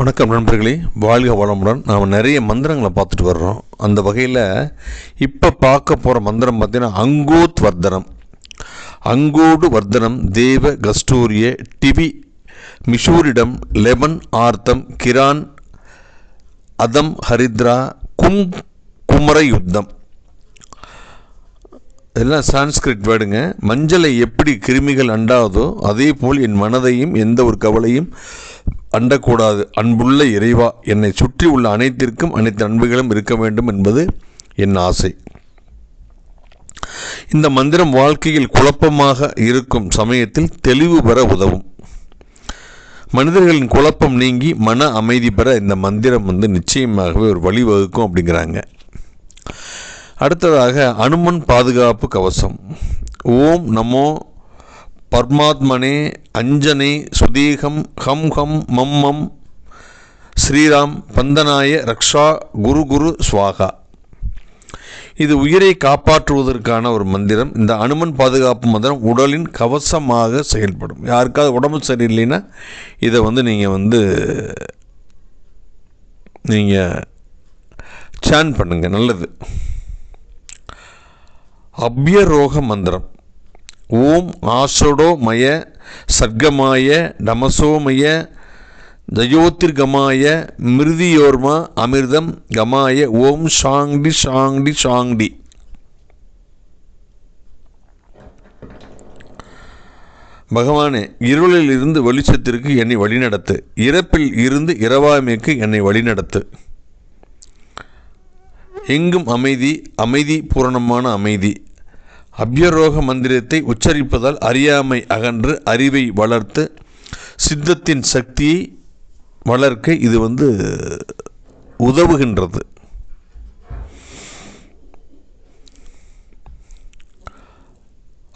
வணக்கம் நண்பர்களே. வாழ்க வளமுடன். நாம் நிறைய மந்திரங்களை பார்த்துட்டு வர்றோம். அந்த வகையில் இப்போ பார்க்க போகிற மந்திரம் பார்த்தீங்கன்னா அங்கோத் வர்தனம் அங்கோடு வர்தனம் தேவ கஸ்டூரிய டிவி மிஷூரிடம் லெமன் ஆர்த்தம் கிரான் அதம் ஹரித்ரா கும் குமர யுத்தம் எல்லாம் சான்ஸ்கிரிட் வேர்டுங்க. மஞ்சளை எப்படி கிருமிகள் அண்டாதோ அதே போல் என் மனதையும் எந்த ஒரு கவலையும் அண்டக்கூடாது. அன்புள்ள இறைவா என்னை சுற்றி உள்ள அனைத்திற்கும் அனைத்து அன்புகளும் இருக்க வேண்டும் என்பது என் ஆசை. இந்த மந்திரம் வாழ்க்கையில் குழப்பமாக இருக்கும் சமயத்தில் தெளிவு பெற உதவும். மனிதர்களின் குழப்பம் நீங்கி மன அமைதி பெற இந்த மந்திரம் வந்து நிச்சயமாகவே ஒரு வழிவகுக்கும் அப்படிங்கிறாங்க. அடுத்ததாக அனுமன் பாதுகாப்பு கவசம். ஓம் நமோ பர்மாத்மனே அஞ்சனே சுதீகம் ஹம் ஹம் மம் மம் ஸ்ரீராம் பந்தனாய ரக்ஷா குரு குரு ஸ்வாகா. இது உயிரை காப்பாற்றுவதற்கான ஒரு மந்திரம். இந்த அனுமன் பாதுகாப்பு மந்திரம் உடலின் கவசமாக செயல்படும். யாருக்காவது உடம்பு சரியில்லைன்னா இதை வந்து நீங்கள் வந்து நீங்கள் சேன் பண்ணுங்கள் நல்லது. அபியரோக மந்திரம். ஓம் ஆஷடோமய சர்க்கமாய நமசோமய ஜயோத்திர்கமாய மிருதியோர்மா அமிர்தம் கமாய ஓம் ஷாங்டி ஷாங்டி ஷாங்டி. பகவானே இருளில் இருந்து வெளிச்சத்திற்கு என்னை வழிநடத்து. இறப்பில் இருந்து இரவாமைக்கு என்னை வழிநடத்து. எங்கும் அமைதி அமைதி பூரணமான அமைதி. அபியரோக மந்திரத்தை உச்சரிப்பதால் அறியாமை அகன்று அறிவை வளர்த்து சித்தத்தின் சக்தியை வளர்க்க இது வந்து உதவுகின்றது.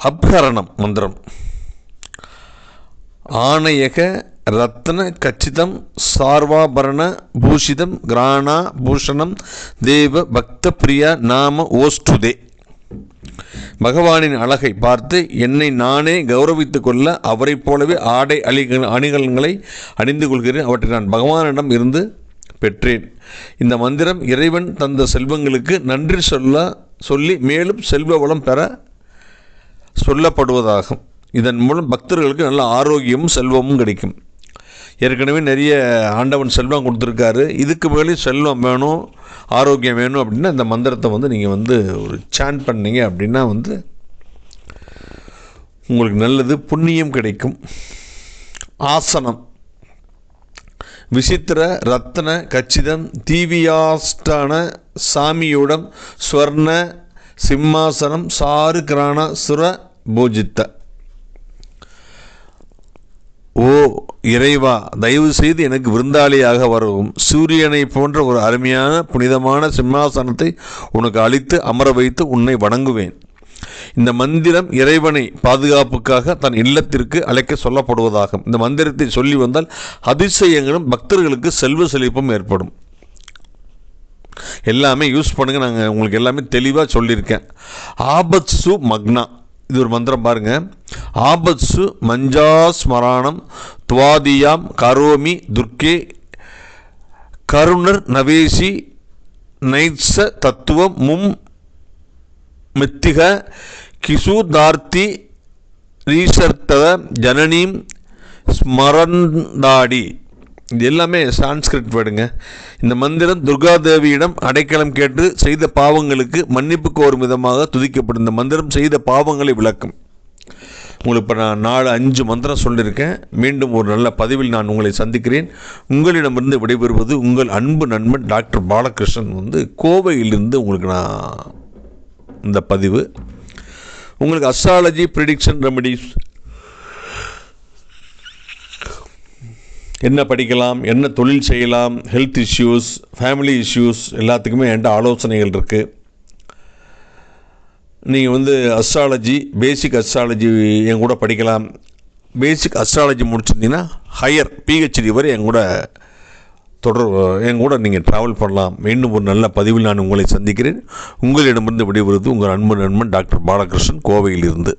அப்கரணம் மந்திரம். ஆணையக ரத்ன கச்சிதம் சார்வாபரண பூஷிதம் கிராணா பூஷணம் தேவ பக்த பிரியா நாம ஓஸ்டுதே பகவானின் அழகை பார்த்து என்னை நானே கௌரவித்து கொள்ள அவரைப் போலவே ஆடை அணிகள் அணிகலன்களை அணிந்து கொள்கிறேன். அவற்றை நான் பகவானிடம் இருந்து பெற்றேன். இந்த மந்திரம் இறைவன் தந்த செல்வங்களுக்கு நன்றி சொல்ல சொல்லி மேலும் செல்வ வளம் பெற சொல்லப்படுவதாகும். இதன் மூலம் பக்தர்களுக்கு நல்ல ஆரோக்கியமும் செல்வமும் கிடைக்கும். ஏற்கனவே நிறைய ஆண்டவன் செல்வம் கொடுத்துருக்காரு. இதுக்கு மேலே செல்வம் வேணும் ஆரோக்கியம் வேணும் அப்படின்னா இந்த மந்திரத்தை வந்து நீங்கள் வந்து ஒரு சான் பண்ணீங்க அப்படின்னா வந்து உங்களுக்கு நல்லது புண்ணியம் கிடைக்கும். ஆசனம். விசித்திர ரத்ன கச்சிதம் தீவியாஸ்டான சாமியுடன் ஸ்வர்ண சிம்மாசனம் சாரு கிராண சுர பூஜித்த. ஓ இறைவா தயவு செய்து எனக்கு விருந்தாளியாக வரவும். சூரியனை போன்ற ஒரு அருமையான புனிதமான சிம்மாசனத்தை உனக்கு அளித்து அமர வைத்து உன்னை வணங்குவேன். இந்த மந்திரம் இறைவனை பாதுகாப்புக்காக தன் இல்லத்திற்கு அழைக்க சொல்லப்படுவதாகும். இந்த மந்திரத்தை சொல்லி வந்தால் அதிசயங்களும் பக்தர்களுக்கு செல்வ செழிப்பும் ஏற்படும். எல்லாமே யூஸ் பண்ணுங்க நாங்கள் உங்களுக்கு எல்லாமே தெளிவாக சொல்லியிருக்கேன். ஆபத்சு மக்னா. இது ஒரு மந்திரம் பாருங்கள் ஆபத்சு மஞ்சாஸ்மராணம் துவாதியாம் கரோமி துர்க்கே கருணர் நவேசி நைத்ச தத்துவம் மும் மித்திக கிசுதார்த்தி ரீசர்த்தத ஜனனீம் ஸ்மரந்தாடி. இது எல்லாமே சான்ஸ்கிரிட் வேர்டுங்க. இந்த மந்திரம் துர்காதேவியிடம் அடைக்கலம் கேட்டு செய்த பாவங்களுக்கு மன்னிப்பு கோரும் விதமாக துதிக்கப்படும். இந்த மந்திரம் செய்த பாவங்களை விளக்கும். உங்களுக்கு இப்போ நான் நாலு அஞ்சு மந்திரம் சொல்லியிருக்கேன். மீண்டும் ஒரு நல்ல பதிவில் நான் உங்களை சந்திக்கிறேன். உங்களிடமிருந்து விடைபெறுவது உங்கள் அன்பு நண்பன் டாக்டர் பாலகிருஷ்ணன் வந்து கோவையிலிருந்து உங்களுக்கு நான் இந்த பதிவு. உங்களுக்கு அஸ்ட்ராலஜி ப்ரிடிக்ஷன் ரெமடிஸ் என்ன படிக்கலாம் என்ன தொழில் செய்யலாம் ஹெல்த் இஷ்யூஸ் ஃபேமிலி இஷ்யூஸ் எல்லாத்துக்குமே என்கிட்ட ஆலோசனைகள் இருக்குது நீங்கள் வந்து அஸ்ட்ராலஜி பேசிக் அஸ்ட்ராலஜி என் கூட படிக்கலாம். பேசிக் அஸ்ட்ராலஜி முடிச்சிருந்தீங்கன்னா ஹையர் பிஹெச்டி வரை என் கூட தொடர் என் கூட நீங்கள் ட்ராவல் பண்ணலாம். மீண்டும் ஒரு நல்ல பதிவில் நான் உங்களை சந்திக்கிறேன். உங்களிடமிருந்து விடைபெறுவது உங்கள் அன்பு நண்பன் டாக்டர் பாலகிருஷ்ணன் கோவையிலிருந்து.